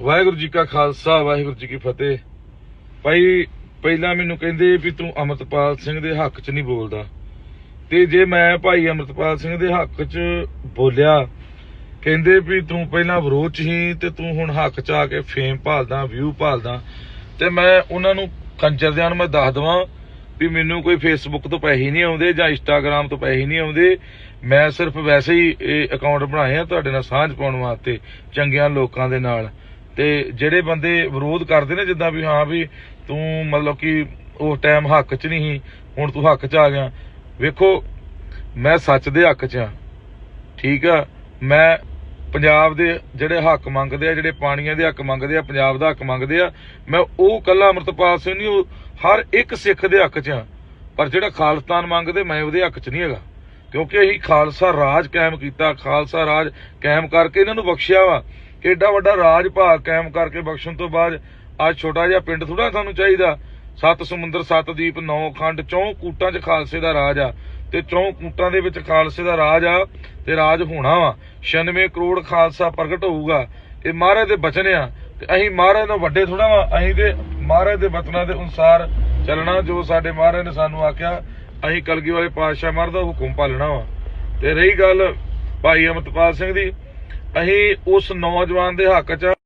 ਵਾਹਿਗੁਰੂ ਜੀ ਕਾ ਖਾਲਸਾ, ਵਾਹਿਗੁਰੂ ਜੀ ਕੀ ਫਤਿਹ। ਭਾਈ, ਪਹਿਲਾਂ ਮੈਨੂੰ ਕਹਿੰਦੇ ਵੀ ਤੂੰ ਅਮਰਤਪਾਲ ਸਿੰਘ ਦੇ ਹੱਕ 'ਚ ਨਹੀਂ ਬੋਲਦਾ। ਤੇ ਜੇ ਮੈਂ ਭਾਈ ਅਮਰਤਪਾਲ ਸਿੰਘ ਦੇ ਹੱਕ 'ਚ ਬੋਲਿਆ, ਕਹਿੰਦੇ ਵੀ ਤੂੰ ਪਹਿਲਾਂ ਵਿਰੋਧ 'ਚ ਹੀ, ਤੇ ਤੂੰ ਹੁਣ ਹੱਕ 'ਚ ਆ ਕੇ ਫੇਮ ਭਾਲਦਾ ਵਿਊ ਭਾਲਦਾ। ਤੇ ਮੈਂ ਉਹਨਾਂ ਨੂੰ ਕੰਜਰਦਿਆਂ ਨੂੰ ਮੈਂ ਦੱਸ ਦਵਾਂ ਵੀ ਮੈਨੂੰ ਕੋਈ ਫੇਸਬੁੱਕ ਤੋਂ ਪੈਸੇ ਨਹੀਂ ਆਉਂਦੇ ਜਾਂ ਇੰਸਟਾਗ੍ਰam ਤੋਂ ਪੈਸੇ ਨਹੀਂ ਆਉਂਦੇ। ਮੈਂ ਸਿਰਫ ਵੈਸੇ ਹੀ ਇਹ ਅਕਾਊਂਟ ਬਣਾਏ ਆ ਤੁਹਾਡੇ ਨਾਲ ਸਾਂਝ ਪਾਉਣ ਵਾਸਤੇ, ਚੰਗਿਆਂ ਲੋਕਾਂ ਦੇ ਨਾਲ। ਤੇ ਜਿਹੜੇ ਬੰਦੇ ਵਿਰੋਧ ਕਰਦੇ ਨੇ ਜਿੱਦਾਂ ਵੀ, ਹਾਂ ਵੀ ਤੂੰ ਮਤਲਬ ਕਿ ਉਸ ਟਾਈਮ ਹੱਕ 'ਚ ਨਹੀਂ ਸੀ, ਹੁਣ ਤੂੰ ਹੱਕ 'ਚ ਆ ਗਿਆ। ਵੇਖੋ, ਮੈਂ ਸੱਚ ਦੇ ਹੱਕ 'ਚ ਆ, ਠੀਕ ਆ? ਮੈਂ ਪੰਜਾਬ ਦੇ ਜਿਹੜੇ ਹੱਕ ਮੰਗਦੇ ਆ, ਜਿਹੜੇ ਪਾਣੀਆਂ ਦੇ ਹੱਕ ਮੰਗਦੇ ਆ, ਪੰਜਾਬ ਦਾ ਹੱਕ ਮੰਗਦੇ ਆ, ਮੈਂ ਉਹ ਕੱਲਾ ਅਮਰਤਪਾਲ ਸਿੰਘ ਨਹੀਂ, ਉਹ ਹਰ ਇੱਕ ਸਿੱਖ ਦੇ ਹੱਕ 'ਚ ਆ। ਪਰ ਜਿਹੜਾ ਖਾਲਸਤਾਨ ਮੰਗਦੇ, ਮੈਂ ਉਹਦੇ ਹੱਕ 'ਚ ਨਹੀਂ ਹੈਗਾ। ਕਿਉਂਕਿ ਅਸੀਂ ਖਾਲਸਾ ਰਾਜ ਕਾਇਮ ਕੀਤਾ, ਖਾਲਸਾ ਰਾਜ ਕਾਇਮ ਕਰਕੇ ਇਹਨਾਂ ਨੂੰ ਬਖਸ਼ਿਆ ਵਾ। ਏਡਾ ਵੱਡਾ ਰਾਜ ਭਾਗ ਕਾਇਮ ਕਰਕੇ ਬਖਸ਼ਣ ਤੋਂ ਬਾਅਦ ਅੱਜ ਛੋਟਾ ਜਿਹਾ ਪਿੰਡ ਥੋੜਾ ਸਾਨੂੰ ਚਾਹੀਦਾ। ਸੱਤ ਸਮੁੰਦਰ, ਸੱਤ ਦੀਪ, ਨੌ ਖੰਡ, ਚੌਂ ਕੂਟਾਂ 'ਚ ਖਾਲਸੇ ਦਾ ਰਾਜ ਆ। ਤੇ ਚੌਂ ਕੂਟਾਂ ਦੇ ਵਿੱਚ ਖਾਲਸੇ ਦਾ ਰਾਜ ਆ ਤੇ ਰਾਜ ਹੋਣਾ ਵਾ। 96 ਕਰੋੜ ਖਾਲਸਾ ਪ੍ਰਗਟ ਹੋਊਗਾ। ਇਹ ਮਹਾਰਾਜ ਦੇ ਬਚਨ ਆ। ਤੇ ਅਸੀਂ ਮਹਾਰਾਜ ਨੂੰ ਵੱਡੇ ਥੋੜਾ ਵਾ। ਅਸੀਂ ਤੇ ਮਹਾਰਾਜ ਦੇ ਬਚਨਾਂ ਦੇ ਅਨੁਸਾਰ ਚੱਲਣਾ, ਜੋ ਸਾਡੇ ਮਹਾਰਾਜ ਨੇ ਸਾਨੂੰ ਆਖਿਆ, ਅਸੀਂ ਕਲਗੀ ਵਾਲੇ ਪਾਤਸ਼ਾਹ ਮਹਾਰਾਜ ਦਾ ਹੁਕਮ ਪਾਲਣਾ ਵਾ। ਤੇ ਰਹੀ ਗੱਲ ਭਾਈ ਅਮਰਤਪਾਲ ਸਿੰਘ ਦੀ। ਅਸੀਂ ਉਸ ਨੌਜਵਾਨ ਦੇ ਹੱਕ 'ਚ